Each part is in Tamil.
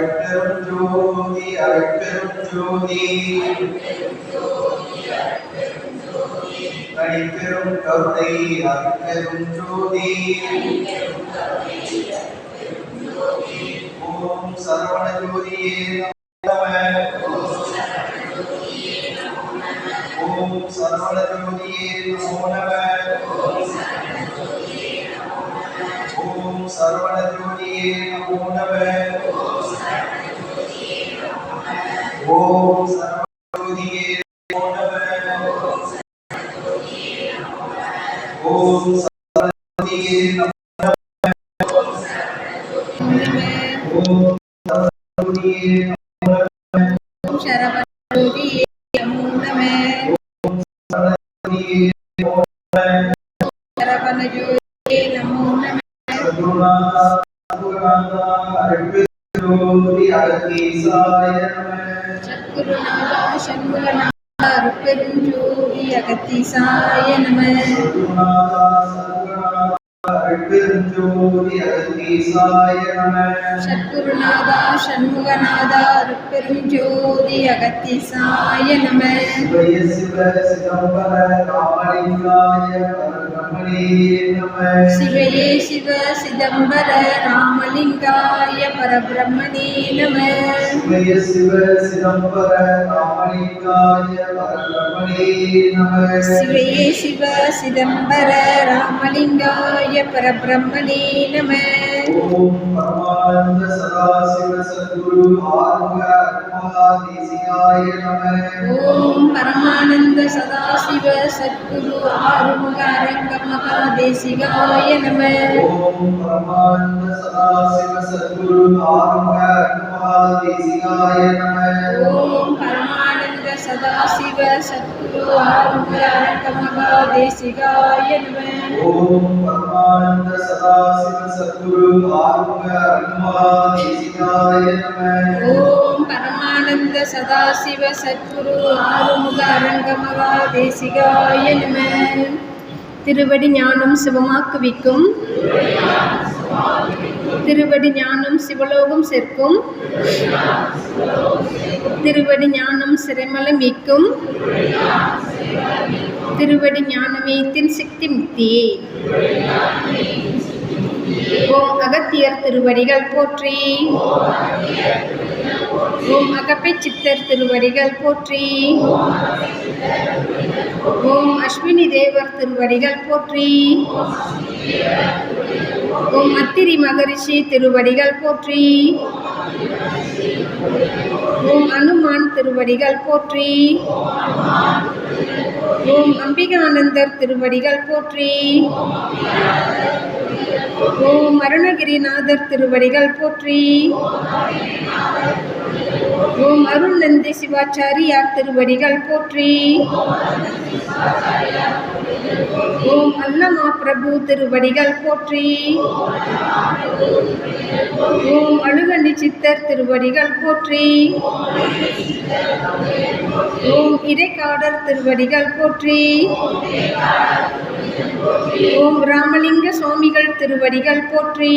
அருட்பெரும் ஜோதி அருட்பெரும் ஜோதி தனிப்பெரும் கருணை அருட்பெரும் ஜோதி ஓம் சரவண ஜோதியே ஓம் சரவண ஜோதியே நமோ நம ஓம் சரவண ஜோதியே நமோ ஓம் சரவண ஜோதியே ஓம் சரவணோதியே நமோ நம ஜோதியே நமோ சரவணஜோதியே நமோ நம சதுர்நாதா சதுர்நாதா அருட்பெருஞ்சோதி அகத்தீசாய நம சத்குருநாதா சண்முகநாதா அருட்பெருஞ்சோதி அகத்தீசாய நம சதுர்நாதா சதுர்நாதா அருட்பெருஞ்சோதி அகத்தீசாய நம சத்குருநாதா சண்முகநாதா அருட்பெருஞ்சோதி அகத்தீசாய நம சிவய சிவ சிதம்பர ராமலிங்காய பரபிரம்மணே நம சிவயே சிவ சிதம்பர ராமலிங்காய பரபிரம்மணே நம. சிவய சிவ சிதம்பர ராமலிங்காய பரபிரம்மணே நம. சிவயே சிவ சிதம்பர ராமலிங்காய பரபிரம்மணே நம. ஓம் பரமானந்த சதாசிவ சத்குரு ஆறுமுக அருணாதேசிகாய நம ஓம் பரமானந்த சதாசிவ சத்குரு ஆறுமுக அரங்க மகாதேசிகாய நம ஓம் பரமானந்த சதாசிவ சத்குரு ஆறுமுக அருணாதேசிகாய நம ஓம் பரமானந்த சதாசிவ சத்குரு ஆறுமுக அரங்க மகாதேசிகாய நம ஓம் பரமானந்த சதாசிவ சத்குரு அருணாதேசிகாய நம ஓம் பரமானந்த சதாசிவ சத்குரு ஆறுமுக நம திருவடி ஞானம் சிவமாக்குவிக்கும். திருவடி ஞானம் சிவலோகம் சேர்க்கும். திருவடி ஞானம் சிறைமலை மீட்கும். திருவடி ஞானமேத்தின் சக்தி முக்தியே. ஓம் அகத்தியர் திருவடிகள் போற்றி. ஓம் அகப்பை சித்தர் திருவடிகள் போற்றி. ஓம் அஸ்வினி தேவர் திருவடிகள் போற்றி. ஓம் அத்திரி மகரிஷி திருவடிகள் போற்றி. ஓம் அனுமான் திருவடிகள் போற்றி. ஓம் அம்பிகானந்தர் திருவடிகள் போற்றி. ஓம் அருணகிரிநாதர் திருவடிகள் போற்றி. ஓம் அருள் நந்தி சிவாச்சாரியார் திருவடிகள் போற்றி. ஓம் அல்லமா பிரபு திருவடிகள் போற்றி. ஓம் அழுகண்டி சித்தர் திருவடிகள் போற்றி. ஓம் இடைக்காடர் திருவடிகள் போற்றி. ஓம் ராமலிங்க சுவாமிகள் திருவடிகள் போற்றி.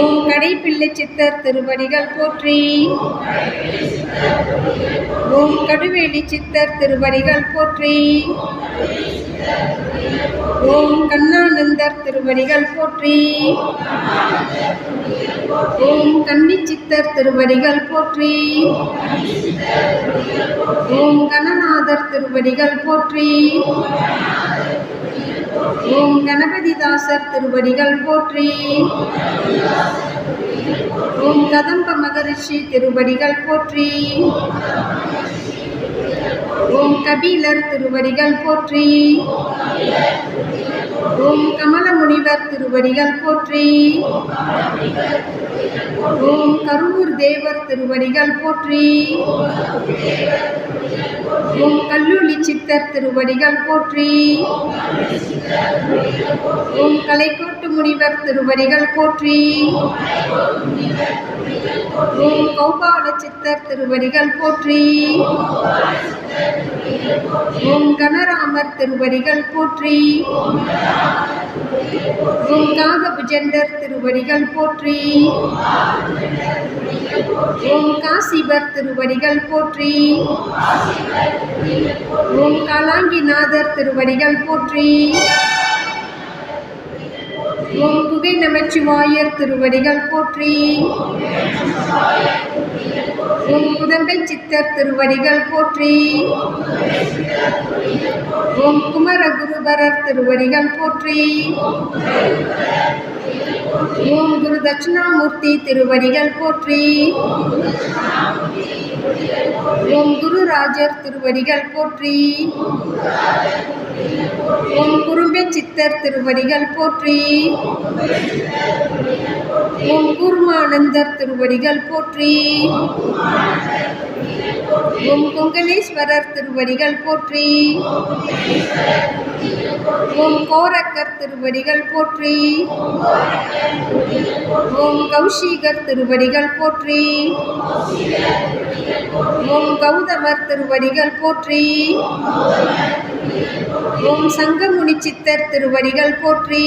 ஓம் கடைப்பிள்ளை சித்தர் திருவடிகள் போற்றி. ஓம் கடுவேலி சித்தர் திருவடிகள் போற்றி. ஓம் கண்ணானந்தர் திருவடிகள் போற்றி. ஓம் கன்னி சித்தர் திருவடிகள் போற்றி. ஓம் கணநாதர் திருவடிகள் போற்றி. ஓம் கணபதிதாசர் திருவடிகள் போற்றி. ஓம் கதம்ப மகரிஷி திருவடிகள் போற்றி. ஓம் கபீலர் திருவடிகள் போற்றி. ஓம் கமல முனிவர் திருவடிகள் போற்றி. ஓம் கருவூர் தேவர் திருவடிகள் போற்றி. ஓம் கல்லூலி சித்தர் திருவடிகள் போற்றி. ஓம் கலைக்கோட்டு முனிவர் திருவடிகள் போற்றி. ஓம் கௌபால சித்தர் திருவடிகள் போற்றி. ஓம் கனராமர் திருவடிகள் போற்றி. ஓம் காகபுஜண்டர் திருவடிகள் போற்றி. ஓம் காசிபர் திருவடிகள் போற்றி. ஓம் காலாங்கிநாதர் திருவடிகள் போற்றி. ஓம் புகை நமச்சிவாயர் திருவடிகள் போற்றி. ஓம் புதம்பை சித்தர் திருவடிகள் போற்றி. ஓம் குமர குருபரர் திருவடிகள் போற்றி. ஓம் குரு தட்சிணாமூர்த்தி திருவடிகள் போற்றி. ஓம் குருராஜர் திருவடிகள் போற்றி. ஓம் குறும்பை சித்தர் திருவடிகள் போற்றி. ஓம் கூர்மானந்தர் திருவடிகள் போற்றி. ஓம் கொங்கணேஸ்வரர் திருவடிகள் போற்றி. ஓம் கோரக்கர் திருவடிகள் போற்றி. ஓம் கௌஷிகர் திருவடிகள் போற்றி. ஓம் கௌதமர் திருவடிகள் போற்றி. ஓம் சங்கமுனி சித்தர் திருவடிகள் போற்றி.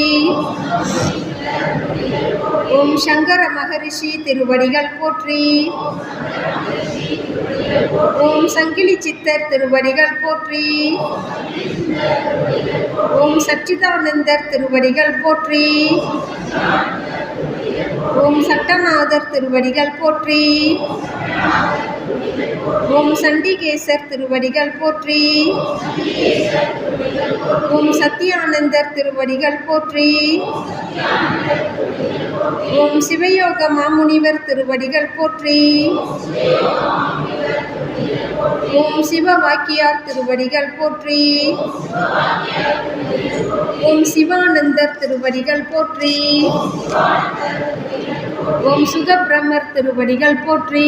ஓம் சங்கர மகரிஷி திருவடிகள் போற்றி. ஓம் சங்கிலி சித்தர் திருவடிகள் போற்றி. ஓம் சச்சிதானந்தர் திருவடிகள் போற்றி. ஓம் சட்டநாதர் திருவடிகள் போற்றி. ஓம் சண்டிகேசர் திருவடிகள் போற்றி. ஓம் சத்யானந்தர் திருவடிகள் போற்றி. ஓம் சிவயோக மாமுனிவர் திருவடிகள் போற்றி. ஓம் சிவ வாக்கியார் திருவடிகள் போற்றி. ஓம் சிவானந்தர் திருவடிகள் போற்றி. ஓம் சுகபிரம்மர் திருவடிகள் போற்றி.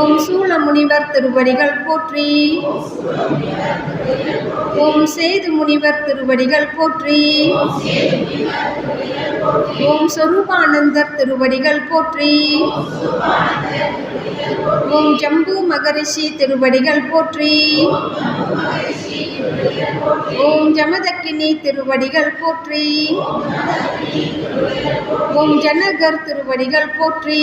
ஓம் சூல முனிவர் திருவடிகள் போற்றி. ஓம் சேது முனிவர் திருவடிகள் போற்றி. ஓம் சொரூபானந்தர் திருவடிகள் போற்றி. ஓம் ஜம்பு மகரிஷி திருவடிகள் போற்றி. ஓம் ஜமதக்கினி திருவடிகள் போற்றி. ஓம் ஜனகர் திருவடிகள் போற்றி.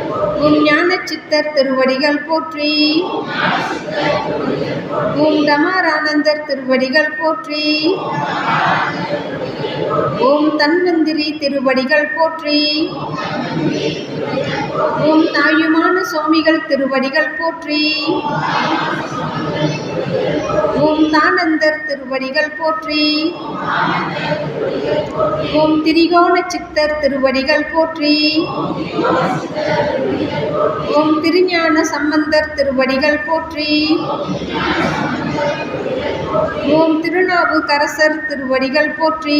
உம் ஞான சித்தர் திருவடிகள் போற்றி. உம் டமாரானந்தர் திருவடிகள் போற்றி. ஓம் தன்வந்திரி திருவடிகள் போற்றி. ஓம் தாயுமான சுவாமிகள் திருவடிகள் போற்றி. ஓம் தானந்தர் திருவடிகள் போற்றி. ஓம் திரிகோண சித்தர் திருவடிகள் போற்றி. ஓம் திருஞான சம்பந்தர் திருவடிகள் போற்றி. ஓம் திருநாவுக்கரசர் திருவடிகள் போற்றி.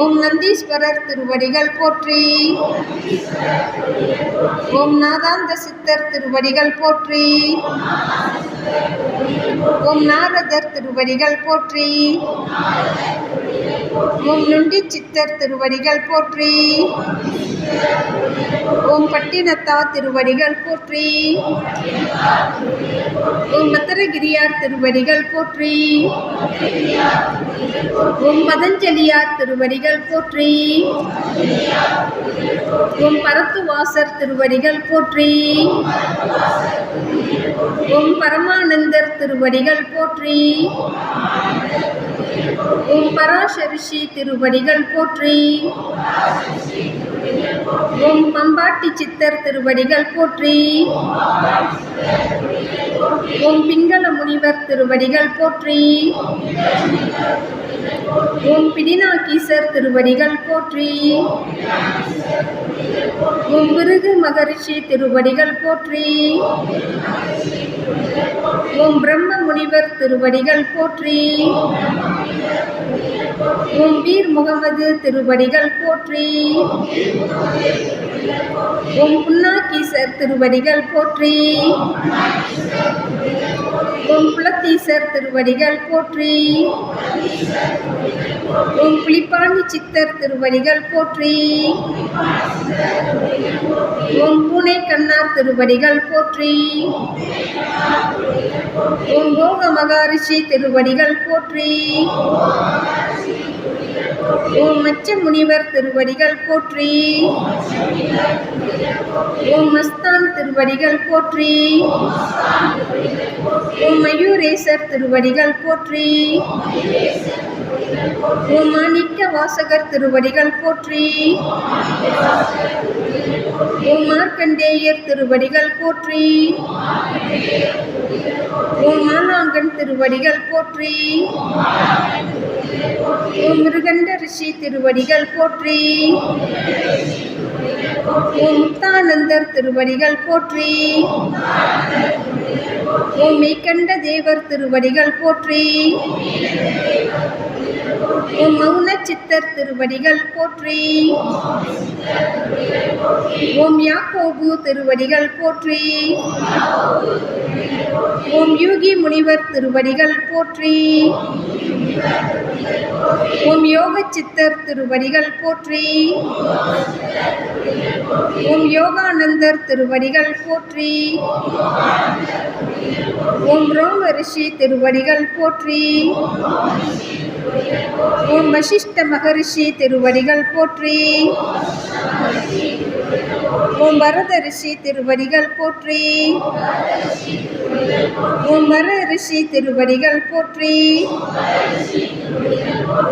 ஓம் நந்தீஸ்வரர் திருவடிகள் போற்றி. ஓம் நாதாந்த சித்தர் திருவடிகள் போற்றி. ஓம் நாரதர் திருவடிகள் போற்றி. ஓம் நுண்டி சித்தர் திருவடிகள் போற்றி. ஓம் பட்டினத்தா திருவடிகள் போற்றி. ஓம் பத்திரகிரியார் திருவடிகள் போற்றி. ஓம் பதஞ்சலி பதஞ்சலியார் திருவடிகள் போற்றி. ஓம் பரத்துவாசர் திருவடிகள் போற்றி. ஓம் பரமானந்தர் திருவடிகள் போற்றி. ஓம் பராசரிஷி திருவடிகள் போற்றி. ஓம் பம்பாட்டி சித்தர் திருவடிகள் போற்றி. ஓம் பிங்கள முனிவர் திருவடிகள் போற்றி. ஓம் பிடிநாக்கீசர் திருவடிகள் போற்றி. ஓம் விருகு மகரிஷி திருவடிகள் போற்றி. ஓம் பிரம்ம முனிவர் திருவடிகள் போற்றி. ஓம் வீர் முகமது திருவடிகள் போற்றி. ஓம் புன்னாக்கீசர் திருவடிகள் போற்றி. ஓம் புலத்தீசர் திருவடிகள் போற்றி. ஓம் புலிப்பாண்டி சித்தர் திருவடிகள் போற்றி. ஓம் பூனை கண்ணார் திருவடிகள் போற்றி. ஓம் போக மகாரிஷி திருவடிகள் போற்றி. ஓம் மச்ச முனிவர் திருவடிகள் போற்றி. ஓம் மஸ்தான் திருவடிகள் போற்றி. ஓம் மயூரேசர் திருவடிகள் போற்றி. ஓம் வாசகர் திருவடிகள் போற்றி. ஓம் திருவடிகள் போற்றி. ஓம் திருவடிகள் போற்றி. ஓம் மிருகண்ட ரிஷி திருவடிகள் போற்றி. ஓம் முக்தானந்தர் திருவடிகள் போற்றி. ஓம் மெய்கண்ட தேவர் திருவடிகள் போற்றி. ஓம் மௌன சித்தர் திருவடிகள் போற்றி. ஓம் யாக்கோபு திருவடிகள் போற்றி. ஓம் யூகி முனிவர் திருவடிகள் போற்றி. ஓம் யோக சித்தர் திருவடிகள் போற்றி. ஓம் யோகானந்தர் திருவடிகள் போற்றி. ஓம் ரோம ரிஷி திருவடிகள் போற்றி. ஓம் வசிஷ்ட மகரிஷி திருவடிகள் போற்றி. ஓம் பரத ரிஷி திருவடிகள் போற்றி. ஓம் வர ரிஷி திருவடிகள் போற்றி.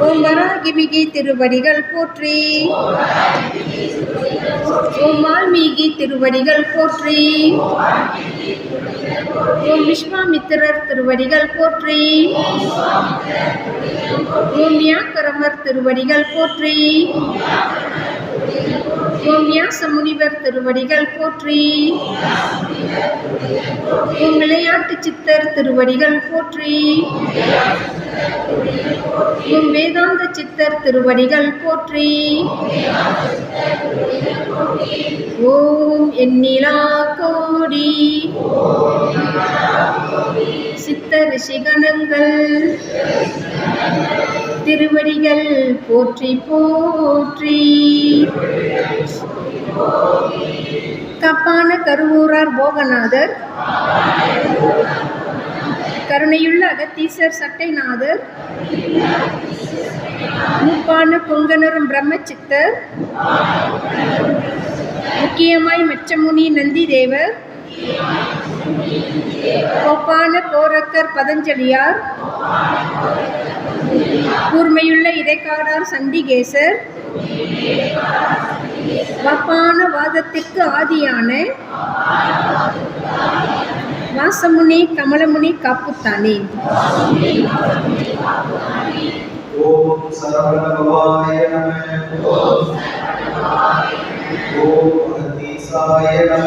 ஓம் வராகிமிகி திருவடிகள் போற்றி. ஓம் வால்மீகி திருவடிகள் போற்றி. ஓம் விஸ்வாமித்திரர் திருவடிகள் போற்றி. ஓம் யாக்கரமர் திருவடிகள் போற்றி. ஓம் வியாச முனிவர் திருவடிகள் போற்றி. ஓம் விளையாட்டு சித்தர் திருவடிகள் போற்றி. ஓம் வேதாந்த சித்தர் திருவடிகள் போற்றி. ஓம் எண்ணிலா கோடி. சித்த ரிஷிகணங்கள். திருவடிகள் போற்றி போற்றி. கப்பான கருவூரார் போகநாதர். கருணையுள்ள அகத்தீசர் சட்டைநாதர். மூப்பான பொங்கனரும் பிரம்மச்சித்தர். முக்கியமாய் மெச்சமுனி நந்திதேவர். ஒப்பான கோப்பான கோரக்கர் பதஞ்சலியார் கூர்மையுள்ள இடைக்காடார் சண்டிகேசர் வப்பான வாதத்திற்கு ஆதியான வாசமுனி கமலமுனி காப்புத்தானே. ஓம் சரவணபவாய நம. ஓம் அகதீசாய நம.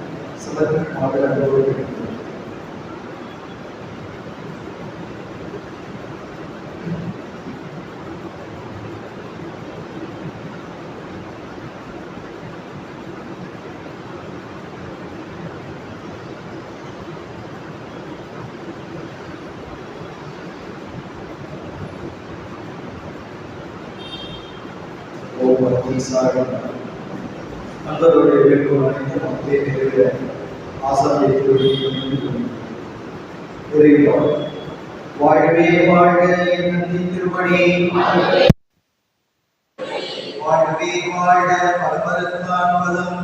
سمجھ میں وہاں پہ لگ رہے ہوئے اندر ہو رہے بالکل آئیں گے ہم دیکھ رہے ہیں۔ வாழ்வே வாழ்க நந்தி திருமணி வாழ்வே வாழ்க பரமரத்தான் பதம்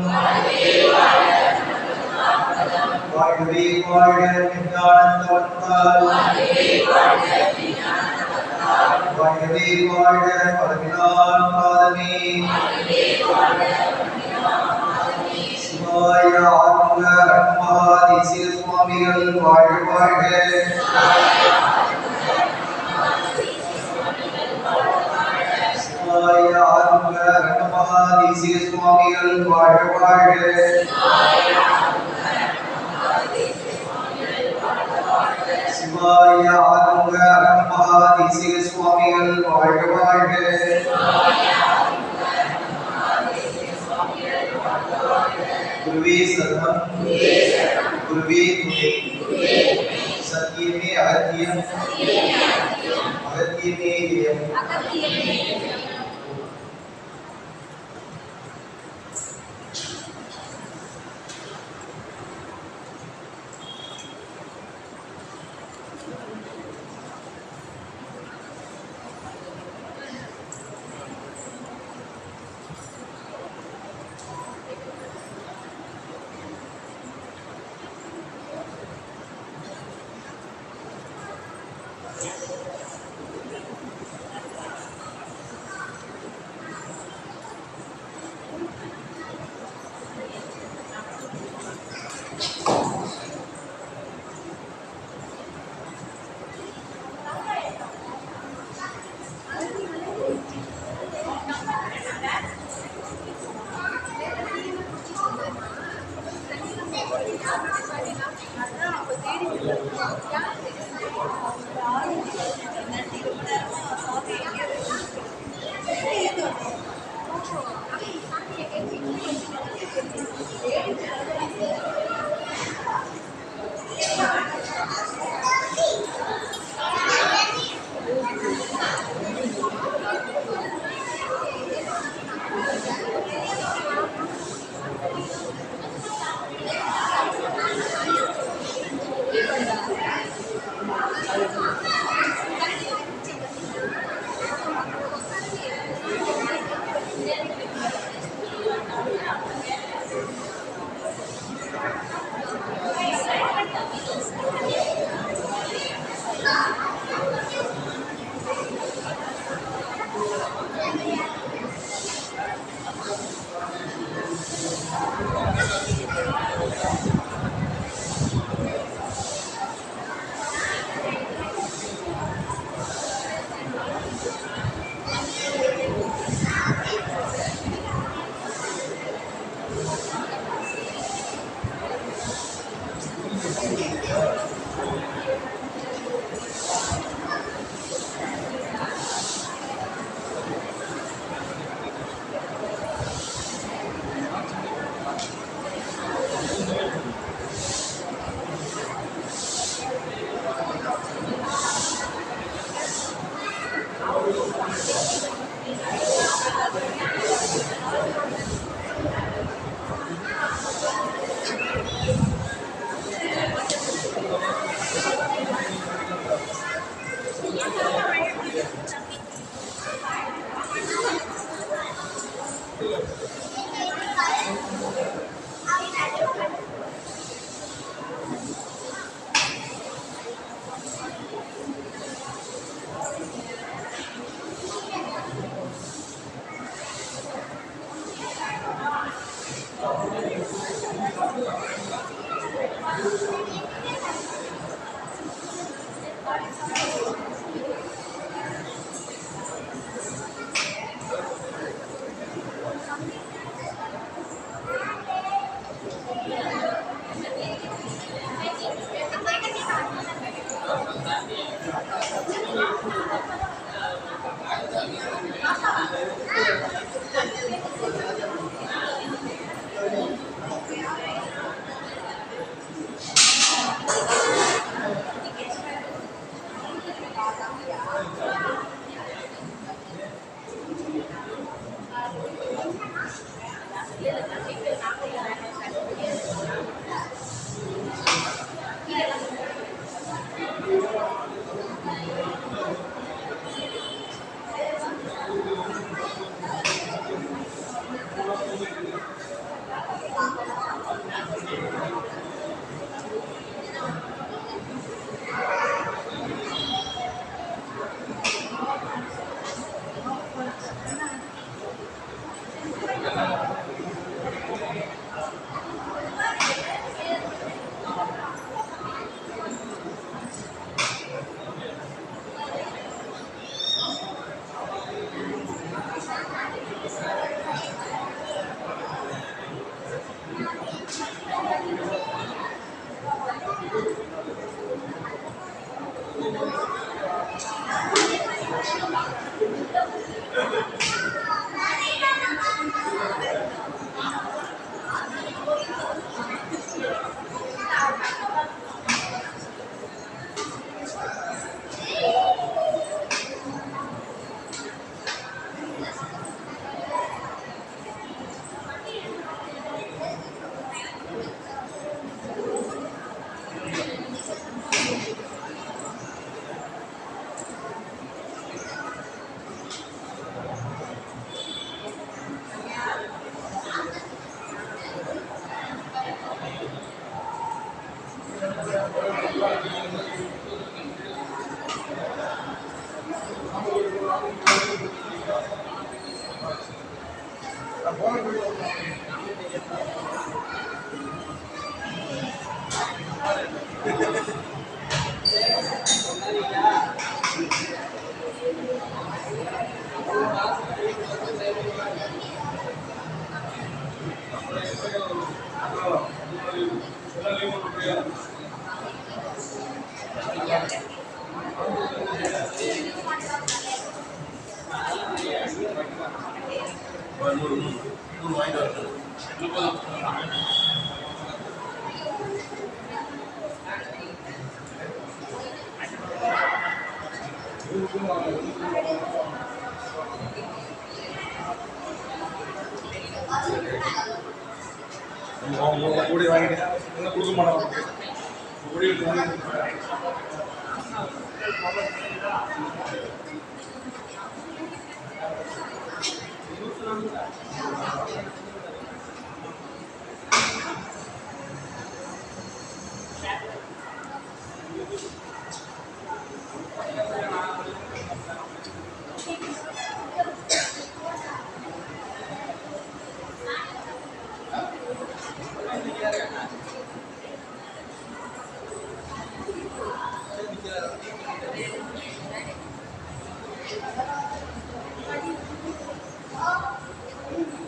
வாழ்வே வாழ்க விஞ்ஞானத்தவத்தால் வாழ்வே வாழ்க பரமிலான் பாதமே சிவாய ஆத்ம ரத்மாதீசிய சுவாமிகள் வாழ்க வாழ்க சிவாய ஆத்ம ரத்மாதீசிய சுவாமிகள் வாழ்க சிவாய ஆத்ம ரத்மாதீசிய சுவாமிகள் வாழ்க. குருவே சரணம் குருவே துணை சத்தியமே அகத்தியம் அகத்தியமே Thank you. கூடி வாங்கிட்டு இன்னும் கொடுக்க மாட்டாங்க கூடி வாங்கிட்டு Thank you.